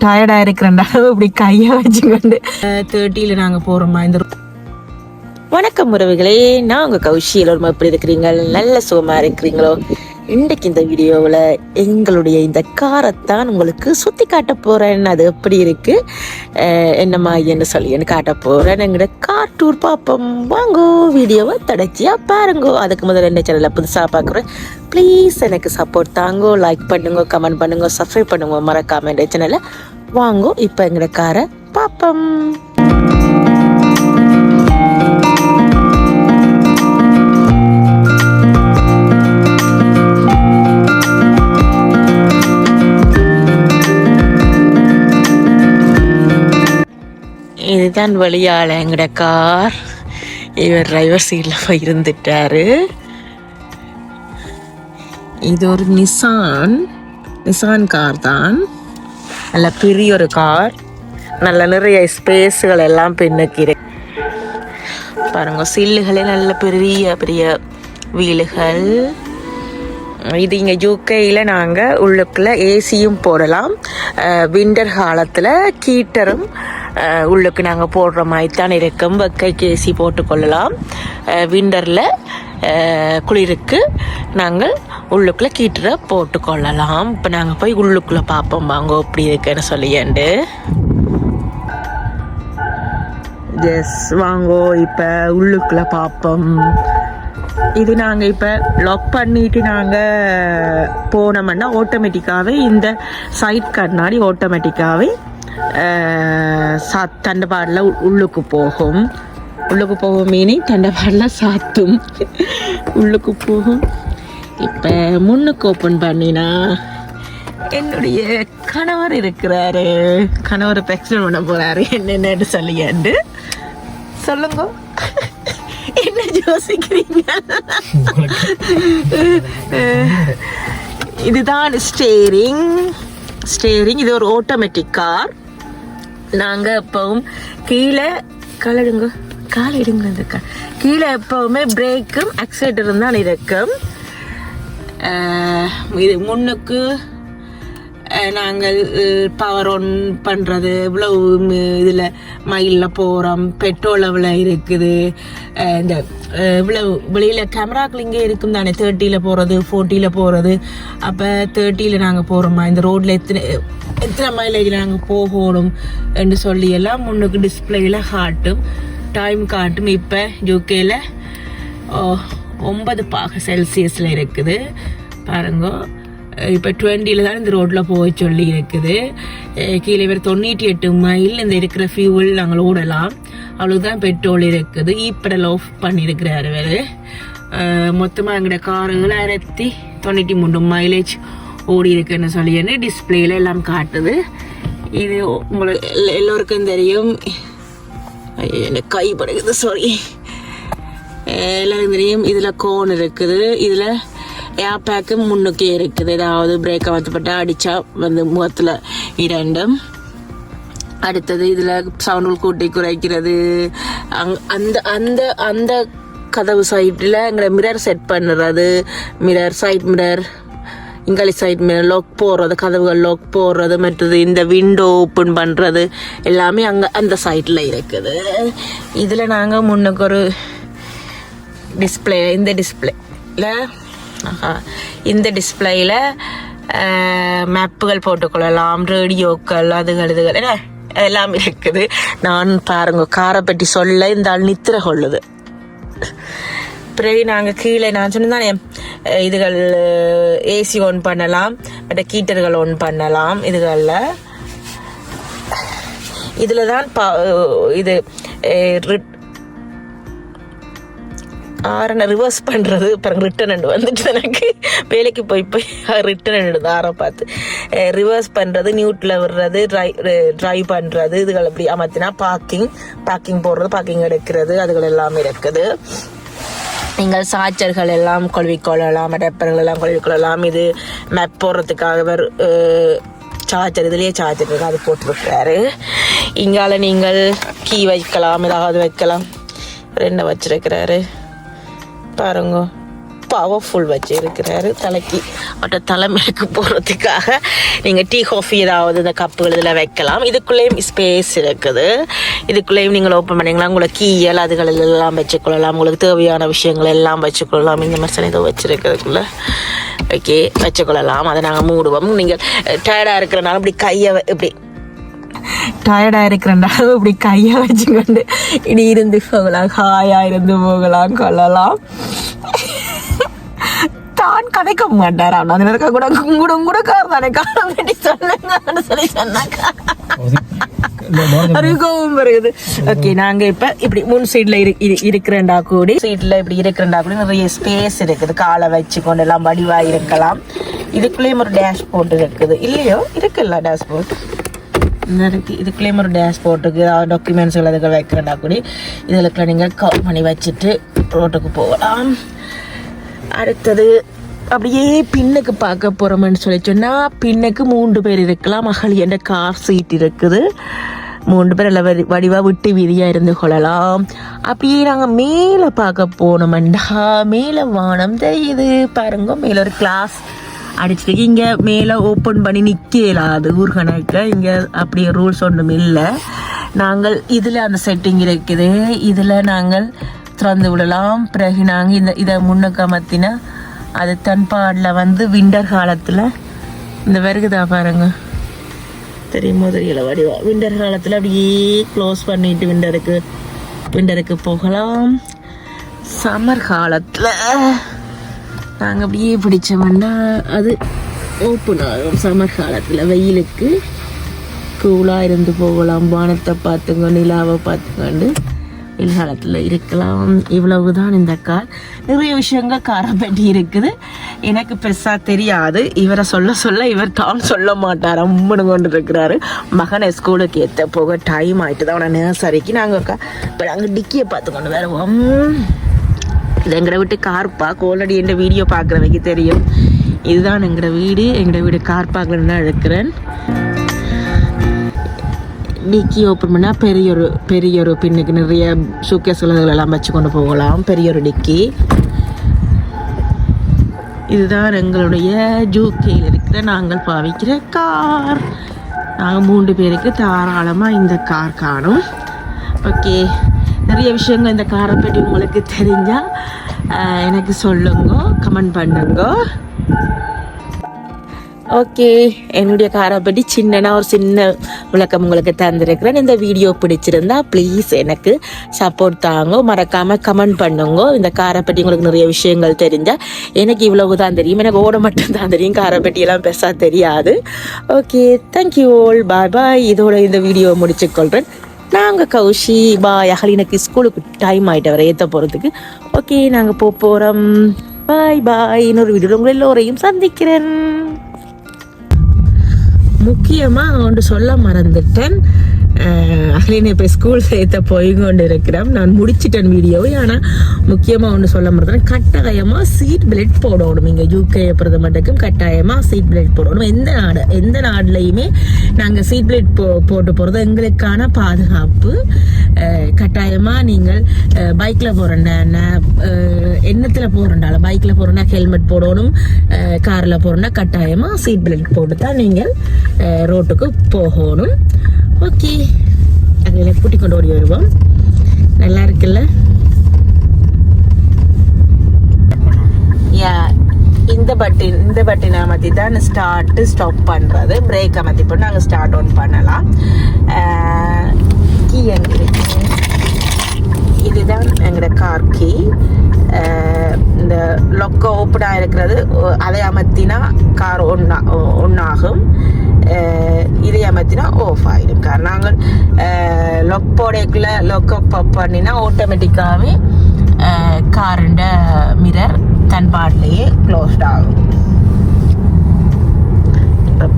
டயர்டாக இருக்கிறேன்டா இப்படி கையை வச்சுக்கொண்டு. தேர்ட்டியில் நாங்கள் போகிறோமா இந்த வணக்கம் உறவுகளே நான் உங்கள் கௌஷி எல்லோரும் எப்படி இருக்கிறீங்க நல்ல சுகமாக இருக்கிறீங்களோ? இன்றைக்கு இந்த வீடியோவில் எங்களுடைய இந்த காரைத்தான் உங்களுக்கு சுற்றி காட்ட போகிறேன் அது எப்படி இருக்குது என்னம்மா என்ன சொல்லி காட்ட போகிறேன் எங்களோட கார் டூர் பார்ப்போம் வாங்கோ வீடியோவை தொடர்ச்சியாக பாருங்கோ. அதுக்கு முதல்ல என்ன சேனலில் புதுசாக பார்க்குறேன் ப்ளீஸ் எனக்கு சப்போர்ட் தாங்கோ. லைக் பண்ணுங்க கமெண்ட் பண்ணுங்க சப்ஸ்கிரைப் பண்ணுங்க. மறக்காம இந்த சேனலை வாங்கோ. இப்போ எங்களோட காரை பார்ப்போம் தான் வழியால் எங்கட கார். இவர் டிரைவர் சீட்டில் போய் இருந்துட்டாரு. இது ஒரு நிசான் நிசான் கார் தான். நல்ல பெரிய ஒரு கார் நல்ல நிறைய ஸ்பேஸுகள் எல்லாம் பின்னுக்கு பாருங்க சில்லுகளே நல்ல பெரிய பெரிய வீலுகள் இது இங்கே யூகேயில் நாங்கள் உள்ளுக்குள்ள ஏசியும் போடலாம். விண்டர் காலத்தில் கீட்டரும் உள்ளுக்கு நாங்கள் போடுற மாதிரி தான் இருக்கும் வெக்கைக்கு ஏசி போட்டுக்கொள்ளலாம் விண்டரில் குளிருக்கு நாங்கள் உள்ளுக்குள்ளே கீட்டரை போட்டுக்கொள்ளலாம் இப்போ நாங்கள் போய் உள்ளுக்குள்ளே பார்ப்போம். வாங்க எப்படி இருக்குன்னு சொல்லியாண்டு எஸ் வாங்கோ இப்போ உள்ளுக்குள்ளே பார்ப்போம். இது நாங்கள் இப்போ லாக் பண்ணிட்டு நாங்கள் போனோம்னா ஆட்டோமேட்டிக்காகவே இந்த சைட் கண்ணாடி ஆட்டோமேட்டிக்காகவே சா தண்டபாடில் உள்ளுக்கு போகும். உள்ளுக்கு போகும் மீனி தண்டபாடில் சாத்தும். உள்ளுக்கு போகும். இப்போ முன்னுக்கு ஓப்பன் பண்ணினா என்னுடைய கணவர் இருக்கிறாரு. கணவர் எக்ஸ்பிளைன் பண்ண போகிறாரு என்னென்னு சொல்லியாண்டு சொல்லுங்க. யோசிக்கிறீங்க இதுதான் ஸ்டேரிங் ஸ்டேரிங் இது ஒரு ஆட்டோமேட்டிக் கார் நாங்கள் எப்பவும் கீழே கலடுங்க கால் எடுங்க அந்த கீழே எப்பவுமே பிரேக்கும் அக்சலேட்டரும் தான் இருக்கும். இது முன்னுக்கு நாங்கள் பவர் ஒன் பண்ணுறது இவ்வளவு இதில் மயிலில் போகிறோம் பெட்ரோல் எவ்வளோ இருக்குது. இந்த இவ்வளவு வெளியில் கேமராக்கள் இங்கே இருக்கும் தானே தேர்ட்டியில் போகிறது ஃபோர்ட்டியில் போகிறது அப்போ தேர்ட்டியில் நாங்கள் போகிறோமா இந்த ரோட்டில் எத்தனை எத்தனை மைலேஜ் நாங்கள் போகணும் என்று சொல்லி எல்லாம் முன்னுக்கு டிஸ்பிளேயில் காட்டும் டைம் காட்டும். இப்போ யூகேயில் ஒன்பது பாக செல்சியஸில் இருக்குது. பாருங்க. இப்போ டுவெண்ட்டியில் தான் இந்த ரோட்டில் போக சொல்லி இருக்குது. கீழே பேர் தொண்ணூற்றி எட்டு மைல் இந்த இருக்கிற ஃபியூவல் நாங்கள் ஓடலாம். அவ்வளவு தான் பெட்ரோல் இருக்குது e ஈப்படல் ஆஃப் பண்ணியிருக்கிறார் வேறு மொத்தமாக எங்களோட கார் ஏழாயிரத்தி தொண்ணூற்றி மூணு மைலேஜ் ஓடி இருக்குன்னு சொல்லி டிஸ்பிளேல எல்லாம் காட்டுது. இது உங்களுக்கு எல்ல- எல்லோருக்கும் தெரியும். எனக்கு கை படுகுது சாரி எல்லாருக்கும் தெரியும். இதில் கோன் இருக்குது. இதில் ஏர் பேக்கு முன்னுக்கே இருக்குது. ஏதாவது பிரேக்கை வச்சுப்பட்டா அடித்தா வந்து முகத்தில் இரண்டும் அடுத்தது இதில் சவுண்ட் கூட்டி குறைக்கிறது. அங் அந்த அந்த அந்த கதவு சைட்டில் எங்களை மிரர் செட் பண்ணுறது. மிரர் சைட் மிரர் இங்காலி சைட் மிரர் லாக் போடுறது கதவுகள் லாக் போடுறது மற்றது இந்த விண்டோ ஓப்பன் பண்ணுறது எல்லாமே அங்கே அந்த சைட்டில் இருக்குது. இதில் நாங்கள் முன்னுக்கு ஒரு டிஸ்பிளே இந்த டிஸ்பிளேல இந்த டிஸ்பிளேயில் மேப்புகள் போட்டுக்கொள்ளலாம் ரேடியோக்கள் அதுகள் இதுகள். என்ன? எல்லாம் இருக்குது. நான் பாருங்க காரை பற்றி சொல்ல இந்த ஆள் நித்திர கொள்ளுது. பிறகு நாங்கள் கீழே நான் சொன்னதானே இதுகள் ஏசி ஆன் பண்ணலாம் மற்ற கீட்டர்கள் ஆன் பண்ணலாம் இதுகளில். இதில் தான் பா இது ரிப் ஆரனை ரிவர்ஸ் பண்ணுறது அப்புறம் ரிட்டர்ன் வந்துட்டு எனக்கு. வேலைக்கு போய் போய் ரிட்டன் அண்டு ஆரை பார்த்து. ரிவர்ஸ் பண்ணுறது நியூட்டில் விடுறது ட்ரை ட்ரைவ் பண்ணுறது இதுகள் அப்படி அமர்த்தினா பார்க்கிங் பார்க்கிங் போடுறது பார்க்கிங் எடுக்கிறது அதுகள் எல்லாமே இருக்குது. நீங்கள் சார்ஜர்கள் எல்லாம் கொள்விக்கொள்ளலாம் அடப்பர்கள் எல்லாம் கொள்விக்கொள்ளலாம் இது மேப் போடுறதுக்காக வேறு சார்ஜர் இதுலேயே சார்ஜர் இருக்குது அது போட்டிருக்கிறாரு இங்கால நீங்கள் கீ வைக்கலாம் ஏதாவது வைக்கலாம். ரெண்டை வச்சிருக்கிறாரு. பாருங்க. பவர்ஃபுல் வச்சுருக்கிறாரு தலைக்கு. மற்ற தலைமைக்கு போகிறதுக்காக நீங்கள் டீ காஃபி ஏதாவது இந்த கப்புகள் இதில் வைக்கலாம். இதுக்குள்ளேயும் ஸ்பேஸ் இருக்குது. இதுக்குள்ளேயும் நீங்கள் ஓப்பன் பண்ணிங்களா உங்களை கீயல் அதுகள் எல்லாம் வச்சுக்கொள்ளலாம். உங்களுக்கு தேவையான விஷயங்கள் எல்லாம் வச்சுக்கொள்ளலாம். இந்த மாதிரி ஏதோ வச்சுருக்கிறதுக்குள்ள. ஓகே வச்சுக்கொள்ளலாம். அதை நாங்கள் மூடுவோம். நீங்கள் eh, டயர்டாக இருக்கிறனால இப்படி கையை இப்படி டயர்டாக இருக்கிறனால இப்படி கையை வச்சுக்கொண்டு இடி இருந்து போகலாம் ஹாயாக இருந்து போகலாம் கொள்ளலாம் தான் கதைக்க மாட்டாராம் அந்த நேரத்தில் கூட கூட கூட கார் காரணம் வேண்டி சொல்லுங்கன்னு சொல்லி சொன்னாங்க. அறிவுகவும் வருது. ஓகே நாங்க இப்ப இப்படி மூணு சைட்ல இருக்கிறண்டா கூடி. சீட்ல இப்படி இருக்கிறண்டா கூடி நிறைய ஸ்பேஸ் இருக்குது. காலை வச்சு கொண்டு எல்லாம் வடிவா இருக்கலாம். இதுக்குள்ளேயும் ஒரு டேஷ் போர்ட் இருக்குது. இல்லையோ இருக்குல்ல டேஷ்போர்ட் இதுக்கு இதுக்குள்ளேயும் ஒரு டேஷ்போர்ட் போட்டுக்கு டாக்குமெண்ட்ஸ் அதுக்கு வைக்கிறேன்னா கூட. இதுல நீங்கள் கவர் பண்ணி வச்சுட்டு ரோட்டுக்கு போகலாம். அடுத்தது அப்படியே பின்னுக்கு பார்க்க போகிறோம்னு சொல்லி சொன்னால் பின்னுக்கு மூன்று பேர் இருக்கலாம். மகள் என்ற கார் சீட் இருக்குது. மூன்று பேர் எல்லாம் வடி வடிவாக விட்டு விதியாக இருந்து கொள்ளலாம். அப்படியே நாங்கள் மேலே பார்க்க போனோம்டா மேலே வானம் தெரியுது. பாருங்க மேலே ஒரு கிளாஸ் அடிச்சுட்டு இங்கே மேலே ஓப்பன் பண்ணி நிற்க அது ஊர்கணக்க. இங்கே அப்படியே ரூல்ஸ் ஒன்றும் இல்லை. நாங்கள் இதில் அந்த செட்டிங் இருக்குது. இதில் நாங்கள் திறந்து விடலாம். பிறகு நாங்கள் இந்த இதை முன்னுக்கு அமர்த்தினா அது தன்பாடில் வந்து விண்டர் காலத்தில் இந்த வருகுதா பாருங்க. தெரியுமோ தெரியல. வடிவா. விண்டர் காலத்தில் அப்படியே க்ளோஸ் பண்ணிட்டு விண்டருக்கு விண்டருக்கு போகலாம். சம்மர் காலத்தில் நாங்கள் அப்படியே பிடிச்சோம்னா அது ஓப்பன் ஆகும். சமர் காலத்தில் வெயிலுக்கு கூலாக இருந்து போகலாம். வானத்தை பார்த்துங்க நிலாவை பார்த்துக்கொண்டு காலத்தில் இருக்கலாம். இவ்வளவு தான் இந்த கார் நிறைய விஷயங்கள் காரை பற்றி இருக்குது. எனக்கு பெருசாக தெரியாது. இவரை சொல்ல சொல்ல இவர் தான் சொல்ல மாட்டார். அம்மனு கொண்டு இருக்கிறாரு. மகனை ஸ்கூலுக்கு ஏற்ற போக டைம் ஆகிட்டு தான் அவனை நர்சரிக்கு நாங்கள் இப்போ நாங்கள் டிக்கியை பார்த்து கொண்டு வருவோம் இது எங்களை விட்டு கார் பார்க்க ஆல்ரெடி எந்த வீடியோ பார்க்குறவைக்கு தெரியும். இதுதான் எங்களோட வீடு. எங்களோட வீடு கார் பார்க்கலன்னு தான் இருக்கிறேன் டிக்கி ஓப்பன் பண்ணால் பெரிய ஒரு பெரிய ஒரு பின்னுக்கு நிறைய சூக்கேஸ் எல்லாம் வச்சு கொண்டு போகலாம். பெரிய ஒரு டிக்கி இதுதான் எங்களுடைய ஜூகேயில் இருக்கிற நாங்கள் பாவிக்கிற கார் நாங்கள் மூன்று பேருக்கு தாராளமாக இந்த கார் காணும். ஓகே நிறைய விஷயங்கள் இந்த காரை பற்றி உங்களுக்கு தெரிஞ்சால் எனக்கு சொல்லுங்க கமெண்ட் பண்ணுங்க. ஓகே என்னுடைய காரை பற்றி சின்னனா ஒரு சின்ன விளக்கம் உங்களுக்கு தந்திருக்கிறேன். இந்த வீடியோ பிடிச்சிருந்தா ப்ளீஸ் எனக்கு சப்போர்ட் தாங்க. மறக்காமல் கமெண்ட் பண்ணுங்க. இந்த காரை பற்றி உங்களுக்கு நிறைய விஷயங்கள் தெரிஞ்சால் எனக்கு இவ்வளவு தான் தெரியும். எனக்கு ஓட மட்டும் தான் தெரியும். காரை பற்றியெல்லாம் பெருசாக தெரியாது. Okay thank you all bye bye இதோட இந்த வீடியோ முடிச்சுக்கொள்கிறேன் நாங்கள் கௌஷி பாய் அகலினுக்கு ஸ்கூலுக்கு டைம் ஆகிட்டு வர ஏற்ற போகிறதுக்கு ஓகே நாங்கள் போக போகிறோம் பாய் பாய் இன்னொரு வீடியோவில் உங்களை எல்லோரையும் சந்திக்கிறேன். முக்கியமாக ஒன்று சொல்ல மறந்துட்டேன். அகலினை இப்போ ஸ்கூல் சேர்த்த போய் கொண்டு இருக்கிறேன் நான் முடிச்சிட்டேன் வீடியோவை ஆனால் முக்கியமாக ஒன்று சொல்ல முடியாது கட்டாயமாக சீட் பெல்ட் போடணும். இங்கே யூகே பொறுத்த கட்டாயமாக சீட் பெல்ட் போடணும். எந்த நாடு எந்த நாடுலையுமே நாங்கள் சீட் பெல்ட் போ போட்டு போகிறது எங்களுக்கான பாதுகாப்பு. கட்டாயமாக நீங்கள் பைக்கில் போகிறேன்னா எண்ணத்தில் போகிறண்டால பைக்கில் போகிறோன்னா ஹெல்மெட் போடணும். காரில் போகிறோன்னா கட்டாயமாக சீட் பெல்ட் போட்டு தான் நீங்கள் ரோட்டுக்கு போகணும். ஓகே. அதில் கூட்டிக் கொண்டு ஓடி வருவோம். நல்லா இருக்குல்ல? யா இந்த பட்டின் இந்த பட்டினை அமர்த்தி தான் ஸ்டார்ட்டு ஸ்டாப் பண்ணுறது பிரேக் அமர்த்தி போட்டு நாங்கள் ஸ்டார்ட் ஆன் பண்ணலாம். கீ எங்க இருக்கு. இதுதான் எங்களோட கார் கீ இந்த லொக்க ஓப்பனாக இருக்கிறது அதை அமர்த்தினா கார் ஒன்றா ஒன்றாகும் இதை அமர்த்தினா ஆஃப் ஆகிடும் கார் நாங்கள் லொக் போடைக்குள்ள லொக் பப் பண்ணினா ஆட்டோமேட்டிக்காகவே காருண்ட மிரர் தன் பாட்டிலேயே க்ளோஸ்ட் ஆகும்.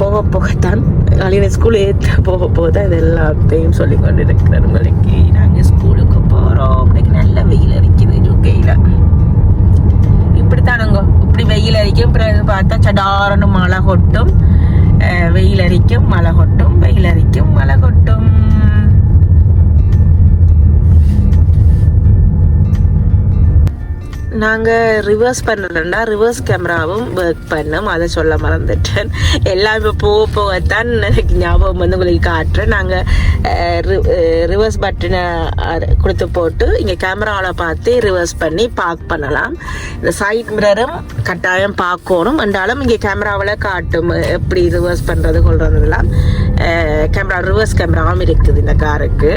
போக போகத்தான் அழின ஸ்கூல் ஏற்ற போக போக தான் இது எல்லாத்தையும் சொல்லி கொண்டு இருக்கிறவங்களுக்கு நாங்கள் ஸ்கூலுக்கு போகிறோம் இன்னைக்கு நல்ல வெயில் அடிக்குது ஜூக்கையில் அப்படி வெயில் அடிக்கும் பிறகு பார்த்தா சடாரன்னு மழை கொட்டும் வெயில் அரிக்கும் மழை கொட்டும் வெயில் அரிக்கும் மழை கொட்டும் நாங்கள் ரிவர்ஸ் பண்ணுறோம்னா ரிவர்ஸ் கேமராவும் ஒர்க் பண்ணோம். அதை சொல்ல மறந்துட்டேன். எல்லாம் இப்போ போக போகத்தான் எனக்கு ஞாபகம் வந்து உங்களுக்கு காட்டுறேன். நாங்கள் ரிவர்ஸ் பட்டனை கொடுத்து போட்டு இங்கே கேமராவில் பார்த்து ரிவர்ஸ் பண்ணி பார்க் பண்ணலாம். இந்த சைட் மிரரும் கட்டாயம் பார்க்கணும். என்றாலும் இங்கே கேமராவில் காட்டும். எப்படி ரிவர்ஸ் பண்ணுறது கொள்றதுலாம் கேமரா ரிவர்ஸ் கேமராவும் இருக்குது இந்த காருக்கு.